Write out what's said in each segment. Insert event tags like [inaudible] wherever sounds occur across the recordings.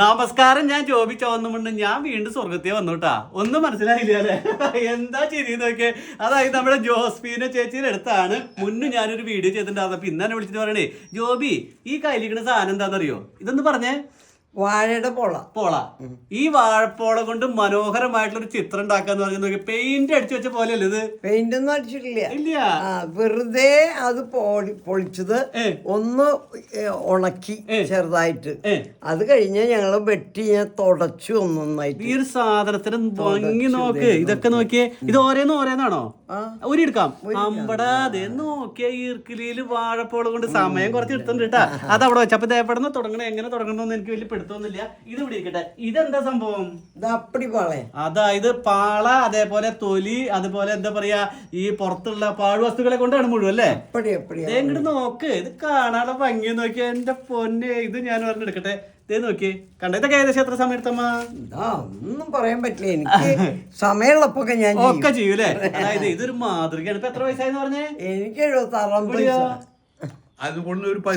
നമസ്കാരം ഞാൻ ജോബി ചോന്നുമുണ്ട്. ഞാൻ വീണ്ടും സ്വർഗത്തിൽ വന്നുട്ടാ. ഒന്നും മനസ്സിലായില്ല അല്ലേ? എന്താ ചെയ്തി നോക്കിയേ? അതായത് നമ്മുടെ ജോസ്ഫീനെ ചേച്ചിയുടെ അടുത്താണ്. മുന്നേ ഞാനൊരു വീഡിയോ ചെയ്തിട്ടുണ്ടായിരുന്നു അപ്പൊ ഇന്നെ വിളിച്ചിട്ട് പറയണേ ജോബി ഈ കയ്യിലിരിക്കുന്ന സാധനം എന്താണെന്നറിയോ ഇതൊന്ന് പറഞ്ഞേ. വാഴയുടെ പോള. പോള. ഈ വാഴപ്പോള കൊണ്ട് മനോഹരമായിട്ടുള്ള ഒരു ചിത്രം ഉണ്ടാക്കാന്ന് പറഞ്ഞു പെയിന്റ് അടിച്ചു വെച്ച പോലെ അല്ലേ ഇത്? പെയിന്റ് ഒന്നും അടിച്ചിട്ടില്ല. ഇല്ല. ആ വെറുതെ അത് പൊളി പൊളിച്ചത് ഒന്ന് ഉണക്കി ചെറുതായിട്ട്. അത് കഴിഞ്ഞ് ഞങ്ങൾ വെട്ടി ഞാൻ തുടച്ചു ഒന്നൊന്നായിട്ട് ഈ ഒരു സാധനത്തിന് ഭംഗി നോക്ക്. ഇതൊക്കെ നോക്കിയേ. ഇത് ഓരോന്ന് ഓരോന്നാണോ? ഒരു എടുക്കാം അമ്പടാ അതെ നോക്കിയ ഈർക്കിലിയിൽ വാഴപ്പോള കൊണ്ട് സമയം കുറച്ച് എടുത്തിട്ടുണ്ട് കേട്ടാ അത് അവിടെ വെച്ചപ്പോ ദേപ്പെടുന്ന തുടങ്ങണേ എങ്ങനെ തുടങ്ങണമെന്ന് എനിക്ക് വലിയ പിടുത്തൊന്നുമില്ല ഇത് ഇവിടെ ഇരിക്കട്ടെ. ഇതെന്താ സംഭവം? അതായത് പാള അതേപോലെ തൊലി അതുപോലെ എന്താ പറയാ ഈ പുറത്തുള്ള പാഴ്വസ്തുക്കളെ കൊണ്ടാണ് മുഴുവൻ അല്ലേ? എങ്ങോട്ട് നോക്ക്. ഇത് കാണാനുള്ള ഭംഗി നോക്കിയ എന്റെ പൊന്നെ ഇത് ഞാൻ പറഞ്ഞെടുക്കട്ടെ ദേ നോക്കി കണ്ട ഇതൊക്കെ ഏകദേശം എത്ര സമയം എടുത്തമ്മ ഒന്നും പറയാൻ പറ്റില്ല. എനിക്ക് സമയമുള്ളപ്പൊക്കെ ഞാൻ ചെയ്യും. ഒക്കെ ചെയ്യൂലേ അതായത് ഇതൊരു മാതൃകയാണ്. ഇപ്പൊ എത്ര വയസ്സായെന്ന് പറഞ്ഞേ? എനിക്ക് എഴുപത്തി ആറാം? അതുകൊണ്ട് ഒരു [laughs]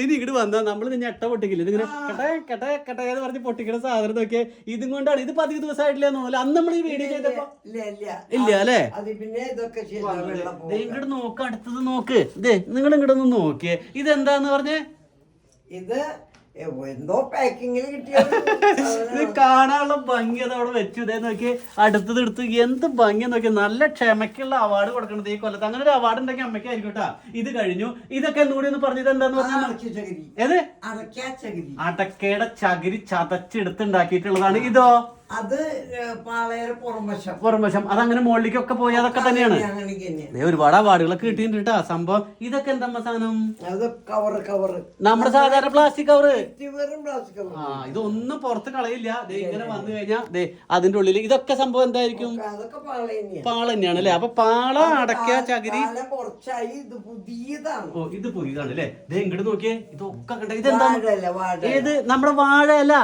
ഇനി ഇങ്ങോട്ട് വന്നാ നമ്മൾ ഞെട്ട പൊട്ടിക്കില്ല? ഇതിങ്ങനെ കട്ട കട്ട കട്ട എന്ന് പറഞ്ഞ് പൊട്ടിക്കുന്ന സാധനം നോക്കിയേ. ഇതും കൊണ്ടാണ്. ഇത് പതിവ് ദിവസമായിട്ടില്ല തോന്നുന്നു. അന്ന് നമ്മൾ ഈ വീഡിയോ ചെയ്തപ്പോ? ഇല്ല അല്ലേ? ഇങ്ങോട്ട് നോക്ക് അടുത്തത് നോക്ക്. ഇതേ നിങ്ങൾ ഇങ്ങോട്ടൊന്ന് നോക്കിയേ. ഇതെന്താന്ന് പറഞ്ഞേ? ഇത് എന്തോ പാക്കിങ്ങിൽ കിട്ടിയത്. ഇത് കാണാനുള്ള ഭംഗി അത് അവിടെ വെച്ചു. ഇതേ നോക്കി അടുത്തത് എടുത്ത്. എന്ത് ഭംഗി നോക്കി. നല്ല ക്ഷമയ്ക്കുള്ള അവാർഡ് കൊടുക്കണത് ഈ കൊല്ലത്ത്. അങ്ങനെ ഒരു അവാർഡ് ഉണ്ടെങ്കിൽ അമ്മയ്ക്കായിരിക്കും കേട്ടാ ഇത് കഴിഞ്ഞു. ഇതൊക്കെ എന്തുകൂടി ഒന്ന് പറഞ്ഞത് എന്താന്ന് പറഞ്ഞാൽ ഏത്? അടക്കയുടെ ചകിരി ചതച്ചെടുത്തുണ്ടാക്കിയിട്ടുള്ളതാണ് ഇതോ? അത് പാളയുടെ പുറംവശം. പുറംവശം. അതങ്ങനെ മുകളിലേക്കൊക്കെ പോയി അതൊക്കെ തന്നെയാണ്. ഒരുപാട് അവാർഡുകളൊക്കെ കിട്ടിയിട്ടുണ്ട് ആ സംഭവം. ഇതൊക്കെ എന്താ സാധനം? അത് കവർ കവർ നമ്മുടെ സാധാരണ പ്ലാസ്റ്റിക് കവർ പ്ലാസ്റ്റിക് കവർ ആ ഇതൊന്നും പുറത്ത് കളയില്ല. ഇങ്ങനെ വന്നു കഴിഞ്ഞാൽ അതിന്റെ ഉള്ളിൽ ഇതൊക്കെ സംഭവം എന്തായിരിക്കും? പാള തന്നെയാ പാള തന്നെയാണ് അല്ലെ? അപ്പൊ പാള അടക്ക ചകിരി. കുറച്ചായി. ഇത് പുതിയതാണ്. ഓ ഇത് പുതിയതാണ് അല്ലേ? ഇങ്ങോട്ട് നോക്കിയേ. ഇതൊക്കെ കണ്ട ഇതെന്താ? വാഴ ഏത്? നമ്മുടെ വാഴ അല്ല.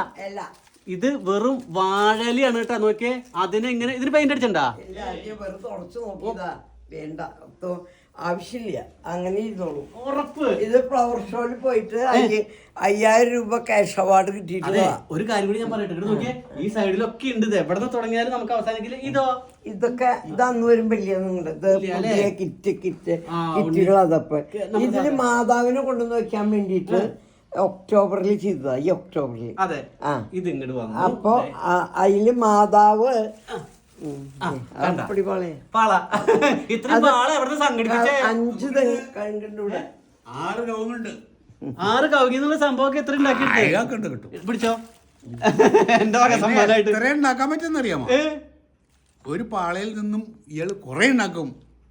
ഇത് വെറും വാഴലിയാണ് കേട്ടാ നോക്കിയേ. അതിനെ ഇങ്ങനെ ഇതിന് പെയിന്റ് അടിച്ചണ്ടാ? വേണ്ട ആവശ്യമില്ല. അങ്ങനെ ഇരുന്നോളൂ. ഉറപ്പ്. ഇത് ഫ്ലവർ ഷോയിൽ പോയിട്ട് അയ്യ- അയ്യായിരം രൂപ ക്യാഷ് അവാർഡ് കിട്ടിയിട്ട് ഒരു കാര്യം കൂടി ഞാൻ പറയട്ടെ. നോക്കിയേ. ഈ സൈഡിലൊക്കെ ഉണ്ട്. എവിടെ നിന്ന് തുടങ്ങിയാലും നമുക്ക് അവസാനിക്കില്ല. ഇതോ? ഇതൊക്കെ ഇത് അന്ന് വരും വലിയ നിങ്ങളുടെ ഇത് ഇല്ല അല്ലേ? പുതിയ കിറ്റ് കിറ്റ് കിറ്റുകൾ അതപ്പോ. ഇതിന് ഇതിൽ മാതാവിനെ കൊണ്ടുവന്ന് വെക്കാൻ വേണ്ടിയിട്ട് ഒക്ടോബറിൽ ചെയ്തതാ ഈ ഒക്ടോബറിൽ അതെ. ആ. ഇത് ഇങ്ങോട്ട് വന്നു. അപ്പൊ അതിൽ മാതാവ് അപ്പടി പാള. ഇത്രയും പാള എവിടെ സംഘടിപ്പിച്ചേ? അഞ്ച് കണ്ടിട്ടുണ്ട് ആറ് രോഗമുണ്ട്. ആറ് കൗകി എന്നുള്ള സംഭവമൊക്കെ എത്ര പിടിച്ചോ? എന്റെ വക സമ്മാനമായിട്ട് എത്ര ഉണ്ടാക്കാൻ ഒരു പാളയിൽ നിന്നും ഇയാൾ കുറെ ഉണ്ടാക്കും.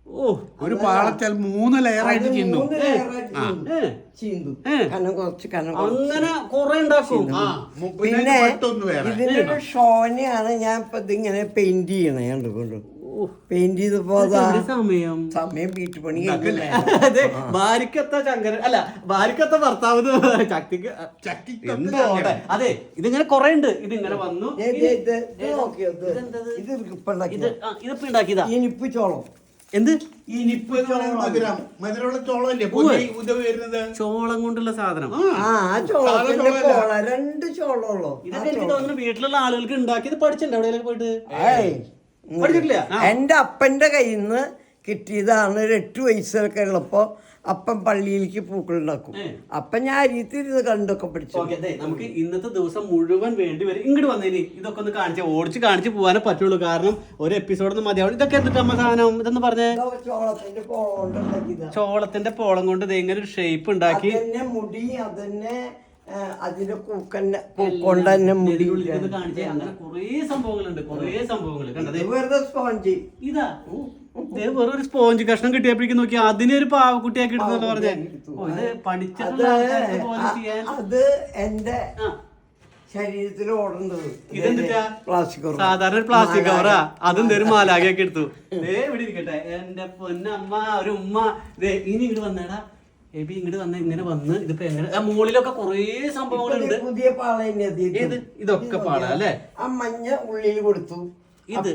ഓ ഒരു പാളച്ചാൽ മൂന്ന് ലെയറായിട്ട് ചെയ്യുന്നു മൂന്ന് ലെയറായിട്ട് ചീന്തും. ഏ. ചീന്തും കനം കുറച്ച് കനം കുറച്ച്. അങ്ങനെ കൊറേ ഉണ്ടാക്കും. ആ പിന്നെ വേറെ. ഇതിനൊരു ഷോനെയാണ് ഞാൻ ഇപ്പൊ ഇതിങ്ങനെ പെയിന്റ് ചെയ്യണേ കണ്ടു കൊണ്ട് പെയിന്റ് ചെയ്തപ്പോ അതാ ഒരു സമയം? സമയം വീട്ടുപണി കഴിഞ്ഞില്ലേ അതെ ഭാര്യക്കത്ത ചങ്കര അല്ല ഭാര്യക്കത്ത ഭർത്താവ് എന്ന് എന്തോ ആവട്ടെ. അതെ ഇതിങ്ങനെ കൊറേ ഉണ്ട്. ഇതിങ്ങനെ വന്നു. ഇത് ഇത് നോക്കിയോ ഇത്? ഇതെന്തത്? ഇത്? ഇപ്പൊ ഉണ്ടാക്കിയത്. ഇത് ആ, ഇതിപ്പോ ഉണ്ടാക്കിയതാ. ഇനിപ്പ് ചോളം. എന്ത്? ഇനിയിപ്പോ എന്ന് പറയുന്ന മധുരം. മധുരമുള്ള ചോളമല്ലേ? പുതിയ ഉദവി വരുന്നത്? ചോളം കൊണ്ടുള്ള സാധനം. രണ്ട് ചോളമുള്ളൂ. ഇതൊക്കെ എനിക്ക് തോന്നുന്നു വീട്ടിലുള്ള ആളുകൾക്ക് ഉണ്ടാക്കിയത് പഠിച്ചിട്ടുണ്ട്. എവിടെയെങ്കിലും പോയിട്ട്? പഠിച്ചിട്ടില്ല. എന്റെ അപ്പന്റെ കയ്യിൽ നിന്ന് കിട്ടിയതാണ് ഒരു എട്ട് വയസ്സൊക്കെ ഉള്ളപ്പോ അപ്പൻ പള്ളിയിലേക്ക് പൂക്കൾ ഉണ്ടാക്കും അപ്പം ഞാൻ അരിയത്തിരുന്ന് കണ്ടൊക്കെ പഠിച്ചു. നമുക്ക് ഇന്നത്തെ ദിവസം മുഴുവൻ വേണ്ടി വരും. ഇങ്ങോട്ട് വന്നേനി ഇതൊക്കെ ഒന്ന് കാണിച്ച് ഓടിച്ച് കാണിച്ച് പോകാനേ പറ്റുള്ളൂ. കാരണം ഒരു എപ്പിസോഡൊന്നും മതിയാവും ഇതൊക്കെ എന്നിട്ട് അമ്മ സാധനം? ഇതെന്ന് പറഞ്ഞേ. ചോളത്തിന്റെ പോള കൊണ്ട് ഇതെങ്ങനെ ഇങ്ങനെ ഒരു ഷേപ്പ് ഉണ്ടാക്കി. മുടി അതന്നെ അതിന്റെ പൂക്കന്നെ പൂക്കൊണ്ട് തന്നെ മുടി. കാണിച്ചേ. അങ്ങനെ കുറേ സംഭവങ്ങളുണ്ട് കുറേ സംഭവങ്ങൾ വെറുതെ സ്പോഞ്ച് ഇതാ. വെറും ഒരു സ്പോഞ്ച് കഷ്ണം കിട്ടിയപ്പോഴേക്കും നോക്കി അതിനെ ഒരു പാവക്കുട്ടിയാക്കി ഇടുന്നല്ലോ പറഞ്ഞേ. ഇത് അത് എന്റെ ശരീരത്തിൽ ഓടുന്നത് ഇതെന്താ പ്ലാസ്റ്റിക്. സാധാരണ ഒരു പ്ലാസ്റ്റിക് കവറാ അതും തരും മാലാകയൊക്കെ എടുത്തു. ദേ ഇവിടെ ഇരിക്കട്ടെ. എന്റെ പൊന്നമ്മ ഒരു ഉമ്മ. ദേ ഇനി ഇങ്ങോട്ട് വന്നേടാ. എബി ഇങ്ങോട്ട് വന്ന ഇങ്ങനെ വന്ന് ഇതിപ്പോ എങ്ങനെ ആ മുകളിലൊക്കെ കുറേ സംഭവങ്ങളുണ്ട്. പുതിയ പാള ഇതൊക്കെ പാള, അല്ലേ? ആ മഞ്ഞ ഉള്ളിൽ കൊടുത്തു. ഇത്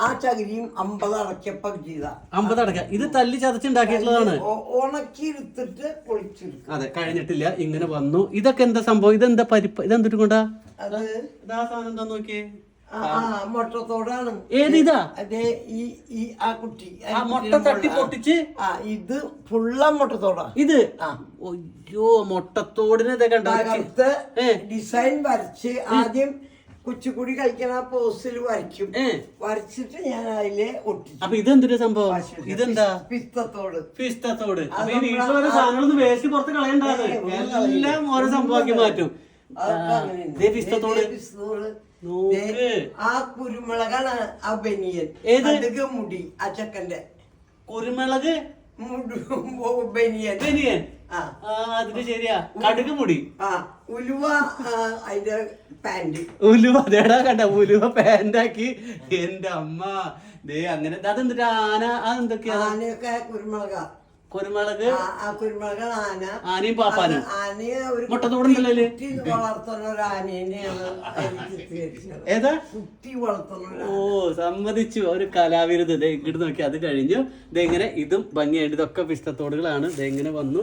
ആ, ചകിരിയും അമ്പത് അടക്കപ്പം ചെയ്ത. അമ്പത് അടക്ക ഇത് തല്ലി ചതച്ചുണ്ടാക്കിയിട്ടുള്ളതാണ്. ഉണക്കി എടുത്തിട്ട് പൊളിച്ചെടുക്കും. അതെ കഴിഞ്ഞിട്ടില്ല. ഇങ്ങനെ വന്നു. ഇതൊക്കെ എന്താ സംഭവം? ഇതെന്താ പരിപ്പ്? ഇതെന്തിട്ട് കൊണ്ടാ അത് ഇതാ സാധനം എന്താ നോക്കിയേ? മുട്ടത്തോടാണ്. ഏത് ഇതാ? അതെ ഈ ഈ ആ കുട്ടി. മുട്ട തട്ടി പൊട്ടിച്ച്? ആ ഇത് ഫുള്ള മുട്ടത്തോടാ. ഇത്? ആ. അയ്യോ മുട്ടത്തോടിനെ തകർത്ത് ഡിസൈൻ വരച്ച് ആദ്യം കുച്ചിക്കുടി കളിക്കണ പോസ്റ്റിൽ വരയ്ക്കും. വരച്ചിട്ട് ഞാൻ അതിൽ ഒട്ടി അപ്പൊ ഇതെന്തൊരു സംഭവം? ഇതെന്താ? പിസ്തത്തോട് പിസ്തത്തോട് അപ്പൊ ഈ വീട്ടിൽ ഓരോ സാധനങ്ങളൊന്നും വേസ്റ്റ് പുറത്ത് കളയണ്ടാതെ എല്ലാം ഓരോ സംഭവമാക്കി മാറ്റും. പിസ്തത്തോട്. ആ കുരുമുളകാണ് ആ ബനിയൻ. ഏത്? അധിക മുടി ആ ചെക്കന്റെ കുരുമുളക്? ബനിയൻ. ബനിയൻ. ആ. ആ അതിന് ശരിയാ. കടുക് മുടി. ആ ഉലുവ അതിന്റെ ഉലുവ അതേടാ കണ്ട ഉലുവ പാന്റാക്കി. എന്റെ അമ്മ. ദേ അങ്ങനെ അതെന്തിട്ട്? ആന അതെന്തൊക്കെയാ? ആനയൊക്കെ കുരുമുളക കുരുമുളക് ആന. ആനയും പാപ്പാനും. മുട്ടത്തോടുണ്ടല്ലോ വളർത്തുന്ന ഒരു ആനേനെയാണ് ഏതാ? കുട്ടി വളർത്തുന്ന ഓ സമ്മതിച്ചു. ഒരു കലാവിരുത്. ഇങ്ങോട്ട് നോക്കി. അത് കഴിഞ്ഞു. ഇതെങ്ങനെ ഇതും ഭംഗിയായിട്ട് ഇതൊക്കെ പിഷ്ടത്തോടുകളാണ്. ഇതെങ്ങനെ വന്നു.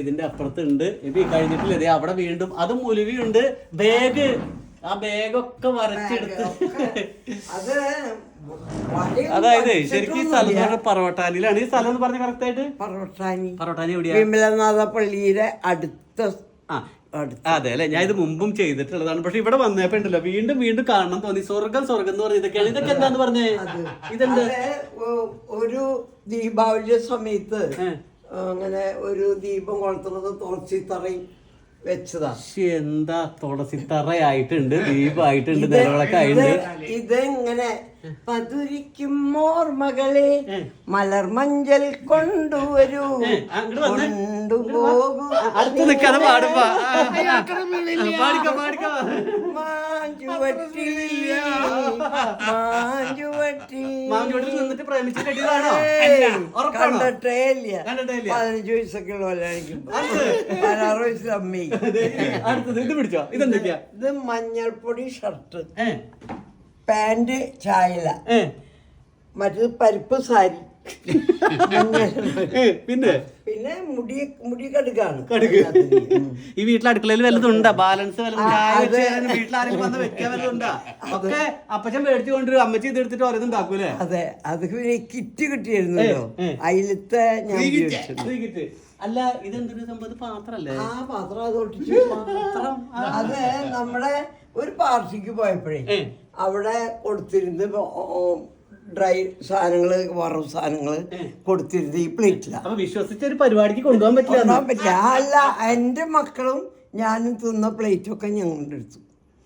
ഇതിന്റെ അപ്പുറത്തുണ്ട്. ഇപ്പൊ ഈ കഴിഞ്ഞിട്ടില്ല? അവിടെ വീണ്ടും അതും മുലുവിയുണ്ട് ബാഗ്. ആ ബാഗൊക്കെ വരച്ചെടുത്ത്. അത് അതായത് ശരിക്കും ഈ സ്ഥലം എന്ന് പറഞ്ഞാൽ പറവട്ടാനിയിലാണ് ഈ സ്ഥലം എന്ന് പറഞ്ഞ കറക്റ്റ് ആയിട്ട്? പറവട്ടാനി. പറവട്ടാനി എവിടെയാണ്? വിമലനാഥ പള്ളിയുടെ അടുത്ത ആ അതെ അല്ലെ? ഞാൻ ഇത് മുമ്പും ചെയ്തിട്ടുള്ളതാണ്. പക്ഷെ ഇവിടെ വന്നപ്പോ ഉണ്ടല്ലോ വീണ്ടും വീണ്ടും കാണണം തോന്നി. സ്വർഗം സ്വർഗം എന്ന് പറഞ്ഞ ഇതൊക്കെയാണ്. ഇതൊക്കെ എന്താന്ന് പറഞ്ഞേ? ഇതെന്താ? ഒരു ദീപാവലി സമയത്ത് അങ്ങനെ ഒരു ദീപം കൊളുത്തുന്നത് തുളച്ചിത്തറയും വെച്ചതാ. ശ്ശെ, എന്താ തുളസിത്തറയായിട്ടുണ്ട് ഇത് ഇതെങ്ങനെ പതുരിക്കും ഓർമ്മകളെ മലർമഞ്ചൽ കൊണ്ടുവരൂ. കൊണ്ടുപോകൂ അടുത്ത് നിൽക്കാതെ പാടുമ്പോ മാഞ്ചുവട്ടി മാഞ്ചുവട്ടി നിന്നിട്ട് കണ്ടിട്ടേ ഇല്ല. പതിനഞ്ച് വയസ്സൊക്കെ ഉള്ളവരായിരിക്കും പതിനാറ് വയസ്സിൽ അമ്മി. അടുത്തത് ഇത് പിടിച്ചോ? ഇതെന്തൊക്കെയാ? ഇത് മഞ്ഞൾപ്പൊടി ഷർട്ട്. ഏ പാന്റ് ചായല. മറ്റത് പരിപ്പ് സാരി. [laughs] പിന്നെ? പിന്നെ മുടി മുടി കടുക്കാണ് കടുക്ക്. ഈ വീട്ടിൽ അടുക്കളയിൽ വല്ലതും ബാലൻസ് ആരെങ്കിലും വന്ന് വെക്കാൻ ഒക്കെ അപ്പച്ചൻ മേടിച്ചു കൊണ്ടുവരും. അമ്മച്ചി ഇത് എടുത്തിട്ട് ഓരോന്നും ഉണ്ടാക്കൂലേ അതെ. അത് പിന്നെ കിറ്റ് കിട്ടിയിരുന്നല്ലോ. അതിലത്തെ ഞാൻ അല്ല ഇതെന്തൊരു സംഭവം? പാത്രല്ലേ? ആ പാത്രം അത് ഒട്ടിച്ചു പാത്രം? അത് നമ്മുടെ ഒരു പാർട്ടിക്ക് പോയപ്പോഴേ അവിടെ കൊടുത്തിരുന്നത് ഡ്രൈ സാധനങ്ങൾ വറവ് സാധനങ്ങൾ കൊടുത്തിരുന്നത് ഈ പ്ലേറ്റിലാണ് അപ്പൊ വിശ്വസിച്ച ഒരു പരിപാടിക്ക് കൊണ്ടുപോകാൻ പറ്റില്ല പറ്റില്ല. അല്ല എന്റെ മക്കളും ഞാനും തിന്ന പ്ലേറ്റൊക്കെ ഞങ്ങളുടെ എടുത്തു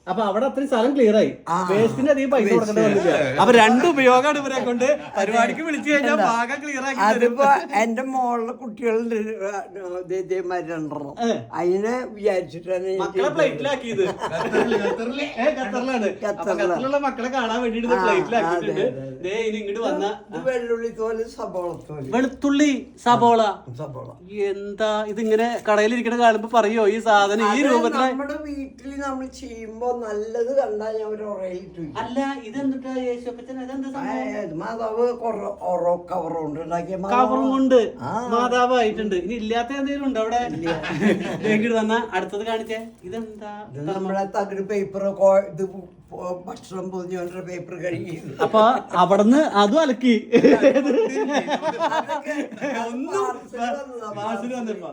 അപ്പൊ അവിടെ അത്രയും സ്ഥലം ക്ലിയർ ആയി. വേസ്റ്റിന്റെ വേസ്റ്റിന് അധികം പൈസ കൊടുക്കേണ്ടി വന്നില്ല. അപ്പൊ രണ്ട് ഉപയോഗമാണ് ഇവരെ കൊണ്ട്. പരിപാടിക്ക് വിളിച്ചു കഴിഞ്ഞാൽ ഭാഗം ക്ലിയർ ആക്കി അതിപ്പോ എന്റെ മോളുടെ കുട്ടികളുടെ രണ്ടെണ്ണം. അതിനെ വിചാരിച്ചിട്ടാണ് മക്കളെ. പ്ലേറ്റിലാക്കിയത് ഏ, ഖത്തറിലാണ്. ഖത്തറിലുള്ള മക്കളെ കാണാൻ വേണ്ടിട്ട് പ്ലേറ്റിലാക്കിയിട്ടുണ്ട് ഇങ്ങോട്ട് വന്ന. വെള്ളുള്ളി തോൽ സബോള തോൽ. വെളുത്തുള്ളി സബോള. സബോള. എന്താ ഇതിങ്ങനെ കടയിലിരിക്കണ കാണുമ്പോ പറയോ ഈ സാധനം ഈ രൂപത്തിൽ നമ്മുടെ വീട്ടിൽ നമ്മൾ ചെയ്യുമ്പോ നല്ലത് കണ്ടാൽ ഞാൻ ഒരു ഉറയിലിട്ടു അല്ല ഇതെന്തിട്ടാ യേശുപ്പച്ചൻ ഇതെന്താ മാതാവ് ഉണ്ടാക്കിയ മാതാവ്. കവറും കൊണ്ട് ആ. മാതാവായിട്ടുണ്ട്. ഇനി ഇല്ലാത്ത എന്തെങ്കിലും ഉണ്ടോ അവിടെ? വന്ന അടുത്തത് കാണിച്ചേ. ഇതെന്താ ഇത് നമ്മളെ തകിട് പേപ്പർ ഇത് ഭക്ഷണം പൊതിഞ്ഞോണ്ട പേപ്പർ കഴുകി. അപ്പൊ അവിടുന്ന് അതും അലക്കി. ഒന്നും വന്നപ്പോ.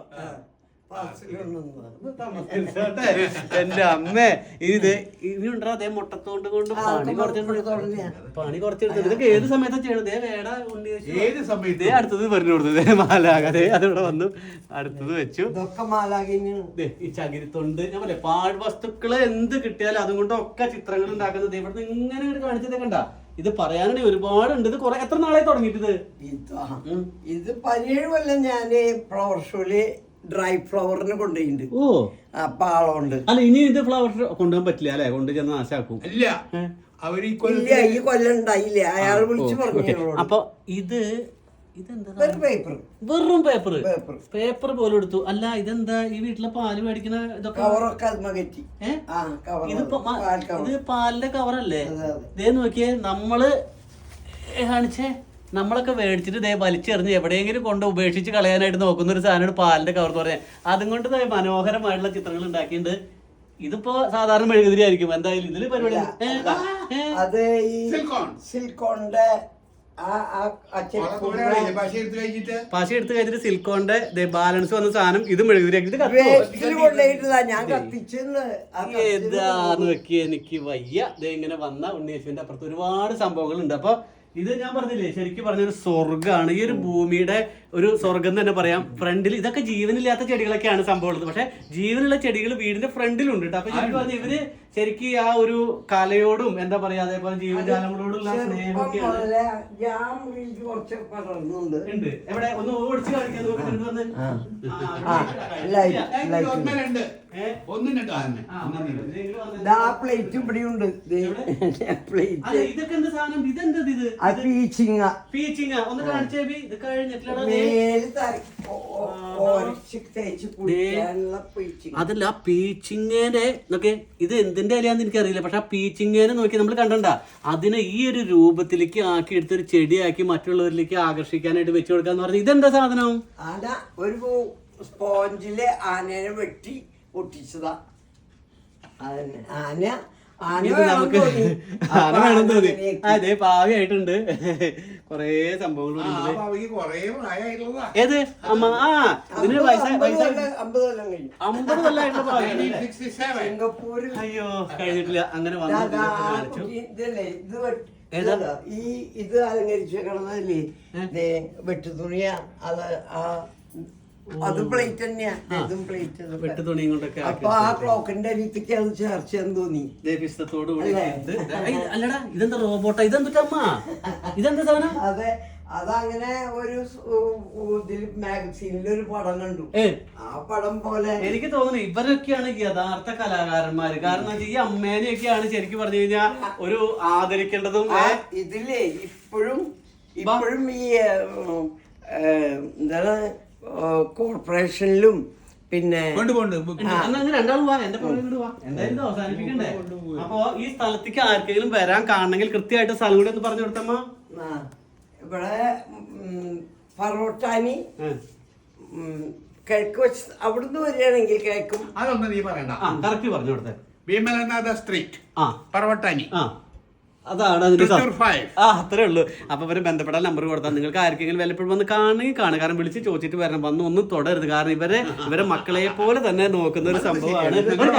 എന്റെ അമ്മേ ഇത് ഇനി ഉണ്ടോ അതേ മുട്ടത്തോണ്ട് കൊണ്ട് പണി കുറച്ച് മുട്ടത്തോടിനെയാ. പണി കുറച്ചെടുത്തത് ഇതൊക്കെ ഏത് സമയത്താ ചെയ്യണത്? വേട ഏത് സമയത്ത്. അടുത്തത് പറഞ്ഞു കൊടുത്തത് മാലാക ദേ അതിവിടെ വന്നു. അടുത്തത് വെച്ചു. ഈ ചകിരിത്തൊണ്ട് ഞാൻ പറയാം പാഴ് വസ്തുക്കൾ എന്ത് കിട്ടിയാലും അതും കൊണ്ടൊക്കെ ചിത്രങ്ങൾ ഉണ്ടാക്കുന്നത്. ഇവിടെ ഇങ്ങനെ ഇങ്ങട് കാണിച്ചത് കണ്ട. ഇത് പറയാനുണ്ട് ഒരുപാട് ഉണ്ട് ഇത് കുറെ എത്ര നാളായി തുടങ്ങിയിട്ടത്? ഇത്. ഇത് പതിനേഴ് കൊല്ലം ഞാൻ പ്രൊഫഷണലി ഡ്രൈ ഫ്ലവറിന് കൊണ്ടുപോയിട്ടുണ്ട്. ഓ. അപ്പൊ ആളുണ്ട്. അല്ല ഇനി ഇത് ഫ്ലവർ കൊണ്ടുപോകാൻ പറ്റില്ല അല്ലെ? കൊണ്ടുചെന്ന് നാശാക്കും. ഇല്ല അവർ ഈ കൊല്ലം ഉണ്ടായില്ല. അയാൾ വിളിച്ചു പറഞ്ഞു അപ്പൊ ഇത് ഇതെന്താ? ഒരു പേപ്പർ വെറും പേപ്പർ പേപ്പർ പേപ്പർ പോലും എടുത്തു. അല്ല ഇതെന്താ? ഈ വീട്ടിലെ പാൽ മേടിക്കുന്ന ഇതൊക്കെ? ഇത് പാലിന്റെ കവറല്ലേ. ദേ നോക്കിയേ നമ്മൾ കാണിച്ചേ. നമ്മളൊക്കെ മേടിച്ചിട്ട് ദേ വലിച്ചെറിഞ്ഞ് എവിടെയെങ്കിലും കൊണ്ട് ഉപേക്ഷിച്ച് കളയാനായിട്ട് നോക്കുന്ന ഒരു സാധനമാണ് പാലിന്റെ കവർ എന്ന് പറഞ്ഞാൽ. അതും കൊണ്ട് ദേ മനോഹരമായിട്ടുള്ള ചിത്രങ്ങൾ ഉണ്ടാക്കിയിട്ടുണ്ട്. ഇതിപ്പോ സാധാരണ മെഴുകുതിരി ആയിരിക്കും. എന്തായാലും ഇതിൽ പരിപാടി അത് ഈ കഴിഞ്ഞിട്ട്? പശ എടുത്ത് കഴിഞ്ഞിട്ട് സിൽക്കോണിന്റെ ദേ ബാലൻസ് വന്ന സാധനം ഇത് മെഴുകുതിരി ആക്കി ഇത് കത്തുവോ? വേസ്റ്റിൽ കൊണ്ടുപോയിട്ടതാ. ഞാൻ ആ ഏതാന്ന് നോക്കി എനിക്ക് വയ്യ. ദേ ഇങ്ങനെ വന്ന ഉണ്ണിയേശുവിന്റെ അപ്പുറത്ത് ഒരുപാട് സംഭവങ്ങൾ ഉണ്ട് അപ്പൊ ഇത് ഞാൻ പറഞ്ഞില്ലേ ശരിക്കും പറഞ്ഞൊരു സ്വർഗമാണ് ഈ ഒരു ഭൂമിയുടെ ഒരു സ്വർഗം തന്നെ പറയാം. ഫ്രണ്ടിൽ ഇതൊക്കെ ജീവനില്ലാത്ത ചെടികളൊക്കെയാണ് സംഭവം ഉള്ളത് പക്ഷെ ജീവനുള്ള ചെടികൾ വീടിന്റെ ഫ്രണ്ടിലുണ്ട് കേട്ടോ അപ്പൊ ശരിക്കും പറഞ്ഞ ഇവർ ശരിക്കും ആ ഒരു കലയോടും എന്താ പറയാ അതേപോലെ ജീവജാലങ്ങളോടുള്ള സ്നേഹമൊക്കെയാണ്. ഉണ്ട്. എവിടെ? ഒന്ന് ഓടിച്ച് കാണിക്കാൻ [laughs] പ്ലേറ്റ് ഇവിടെയുണ്ട്. ഇതൊക്കെ എന്താ സാധനം? ഇതെന്താ ഇത്? ആ പീച്ചിങ്ങ. പീച്ചിങ്ങ. ഒന്ന് കാണിച്ചേ ഇത് കഴിഞ്ഞിട്ടില്ലടാ അതല്ല ആ പീച്ചിങ്ങേനെ നോക്കെ ഇത് എന്തിന്റെ ഇലയാന്ന് എനിക്കറിയില്ല പക്ഷെ ആ പീച്ചിങ്ങേനെ നോക്കി നമ്മൾ കണ്ടണ്ട. അതിനെ ഈ ഒരു രൂപത്തിലേക്ക് ആക്കി എടുത്തൊരു ചെടിയാക്കി മറ്റുള്ളവരിലേക്ക് ആകർഷിക്കാനായിട്ട് വെച്ചു കൊടുക്കാന്ന് പറഞ്ഞു ഇതെന്താ സാധനം? അതാ ഒരു സ്പോഞ്ചിൽ ആനേനെ വെട്ടി ഒട്ടിച്ചതാ ആന നമുക്ക്. ആന വേണം തോന്നി. അതെ പാവയായിട്ടുണ്ട്. കൊറേ സംഭവങ്ങൾ ഏത്? അമ്മ ആ ഇതിന് പൈസ പൈസ അമ്പത് വയസ്സായ കൊല്ലം- അമ്പത് കൊല്ലം കഴിഞ്ഞു. അമ്പത് കൊല്ലമായിട്ടുള്ള പാവയാണ് 67. സിംഗപ്പൂരിൽ അയ്യോ കഴിഞ്ഞിട്ടില്ല. അങ്ങനെ വന്നു. വെട്ട്- ഈ ഇത് അലങ്കരിച്ചേക്കണതല്ലേ ദേ വെട്ടുതുണിയാ അത് ആ അത് പ്ലേറ്റ് തന്നെയാ. ഇതും പ്ലേറ്റ് വെട്ട് തുണിയും കൊണ്ടൊക്കെ അപ്പൊ ആ ക്ലോക്കിന്റെ അരിത്തേക്ക് അത് ചേർച്ചയെന്ന് തോന്നി. ദേവിസ്തത്തോട് കൂടി അല്ലേ? ഇത് അല്ലടാ ഇതെന്താ റോബോട്ടാ ഇതെന്തിട്ടമ്മ ഇതെന്താ സാധനം? അതെ അതങ്ങനെ ഒരു ഇതിൽ മാഗസീനിൽ ഒരു പടം കണ്ടു. ആ പടം പോലെ. എനിക്ക് തോന്നുന്നു ഇവരൊക്കെയാണ് യഥാർത്ഥ കലാകാരന്മാര്. കാരണം ഈ അമ്മേനെയൊക്കെയാണ് ശരിക്കും പറഞ്ഞു കഴിഞ്ഞാൽ ഒരു ആദരിക്കേണ്ടതും ഇതിൽ ഇപ്പോഴും ഇപ്പോഴും ഈ എന്താണ് കോർപ്പറേഷനിലും പിന്നെ അപ്പൊ ഈ സ്ഥലത്തേക്ക് ആർക്കെങ്കിലും വരാൻ കാണണമെങ്കിൽ കൃത്യമായിട്ട് സ്ഥലം കൂടി ഒന്ന് പറഞ്ഞു കൊടുത്തമ്മ. ആ, ഇവിടെ പറോട്ടാനി കിഴക്ക് വെച്ച് അവിടുന്ന് വരികയാണെങ്കിൽ കിഴക്കും. അതൊന്നും നീ പറയണ്ട. കറക്റ്റ് പറഞ്ഞു കൊടുത്തേ. ഭീമലനാഥ സ്ട്രീറ്റ് ആ. പറവട്ടാനി. ആ. അതാണ് അതിന് ആ അത്രേ ഉള്ളൂ. അപ്പൊ ഇവരെ ബന്ധപ്പെടാൻ നമ്പർ കൊടുത്താൽ നിങ്ങൾക്ക് ആർക്കെങ്കിലും വല്ലപ്പോഴും വന്ന് കാണുകയും കാണുക. കാരണം വിളിച്ച് ചോദിച്ചിട്ട് വരണം. വന്ന് ഒന്നും തുടരുത്. കാരണം ഇവരെ ഇവരെ മക്കളെ പോലെ തന്നെ നോക്കുന്ന ഒരു സംഭവമാണ്. ഒരു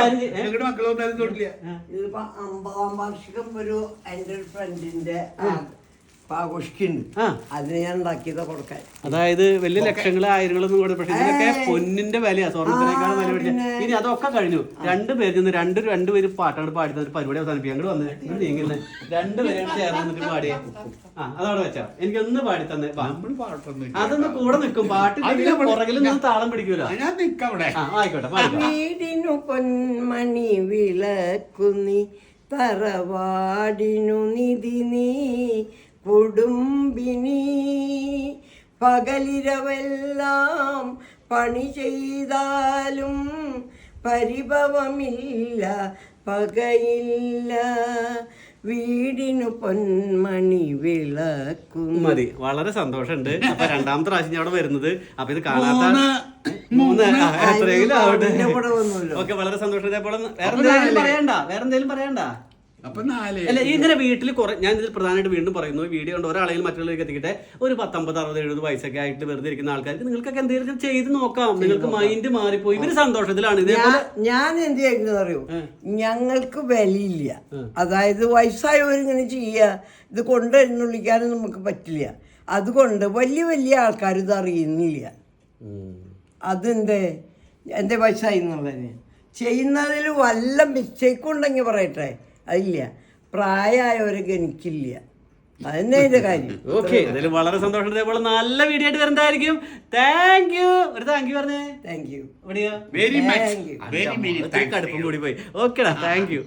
അമ്പതാം വാർഷികം ഒരു എന്റെ ഒരു ഫ്രണ്ടിന്റെ ആഘോഷിക്കുന്നുണ്ട് ആ. അതിന് ഞാൻ ഉണ്ടാക്കിയതാ കൊടുക്കാൻ. അതായത് വലിയ ലക്ഷങ്ങൾ ആയിരങ്ങളൊന്നും കൂടെ പക്ഷെ ഇതിനൊക്കെ പൊന്നിന്റെ വിലയാ. സ്വർണത്തിനേക്കാളും വില പിടിച്ച ഇനി അതൊക്കെ കഴിഞ്ഞു. രണ്ടു പേര് നിന്ന് രണ്ട് രണ്ടുപേര് പാട്ടാണ് പാടി ഒരു പരിപാടി അവസാനിപ്പിക്കും. അങ്ങോട്ട് വന്ന്. നീങ്ങുന്നത് രണ്ടുപേരും ചേർന്ന് നിന്നിട്ട് പാടിയ. ആ അതവിടെ വെച്ചാ. എനിക്ക് ഒന്ന് പാടി തന്നെ. അതൊന്ന് കൂടെ നിൽക്കും. പാട്ട് പുറകിൽ നിന്ന് താളം പിടിക്കൂല? ഞാൻ നിക്കവിടെ. ആ ആയിക്കോട്ടെ. വീടിനു പൊന്മണി വിളക്കുന്നി തറവാടിനു നിധി നീ കുടുംബിനി പകലിരവെല്ലാം പണി ചെയ്താലും പരിഭവമില്ല പകയില്ല. വീടിനു പൊന്മണി വിളക്കും മതി. വളരെ സന്തോഷമുണ്ട്. അപ്പൊ രണ്ടാമത്തെ പ്രാവശ്യം അവിടെ വരുന്നത്. അപ്പൊ ഇത് കാണാത്ത മൂന്ന് എത്രയെങ്കിലും ആവട്ടെ. ഓക്കെ വളരെ സന്തോഷം ഇതേപോലെ വേറെന്തെങ്കിലും പറയണ്ട. വേറെന്തേലും പറയണ്ട. അപ്പൊ നാല് അല്ല ഇങ്ങനെ വീട്ടിൽ കുറെ ഞാൻ ഇതിൽ പ്രധാനമായിട്ട് വീണ്ടും പറയുന്നു. വീഡിയോ കൊണ്ട് ഒരാളെങ്കിലും മറ്റുള്ളവർക്ക് എത്തിക്കട്ടെ. ഒരു പത്തൊമ്പത് അറുപത് എഴുപത് വയസ്സൊക്കെ ആയിട്ട് വെറുതെ ഇരിക്കുന്ന ആൾക്കാർക്ക് നിങ്ങൾക്കൊക്കെ എന്തെങ്കിലും ചെയ്ത് നോക്കാം. നിങ്ങൾക്ക് മൈൻഡ് മാറിപ്പോയി. ഇവർ സന്തോഷത്തിലാണ്. ഇതേപോലെ ഞാൻ- എന്ത് ചെയ്യുന്നത് അറിയൂ? ഞങ്ങൾക്ക് വിലയില്ല. അതായത് വയസ്സായവരിങ്ങനെ ചെയ്യുക ഇത് കൊണ്ട് എണ്ണുള്ളിക്കാനും നമുക്ക് പറ്റില്ല. അതുകൊണ്ട് വലിയ വലിയ ആൾക്കാർ ഇത് അറിയുന്നില്ല അതെന്തേ? എന്റെ വയസ്സായി എന്നുള്ളതിന്. ചെയ്യുന്നതിൽ വല്ല മിസ്റ്റേക്ക് ഉണ്ടെങ്കിൽ പറയട്ടെ. അതില്ല. പ്രായമായവരൊക്കെ എനിക്കില്ല. അതന്നെ അതിന്റെ കാര്യം. ഓക്കെ എന്തായാലും വളരെ സന്തോഷം. ഇതേപോലെ നല്ല വീഡിയോ ആയിട്ട് വരുന്നതായിരിക്കും. താങ്ക് യു ഒരു താങ്ക് യു പറഞ്ഞേ. Thank you very much very കടുപ്പം കൂടി പോയി. ഓക്കെടാ താങ്ക് യു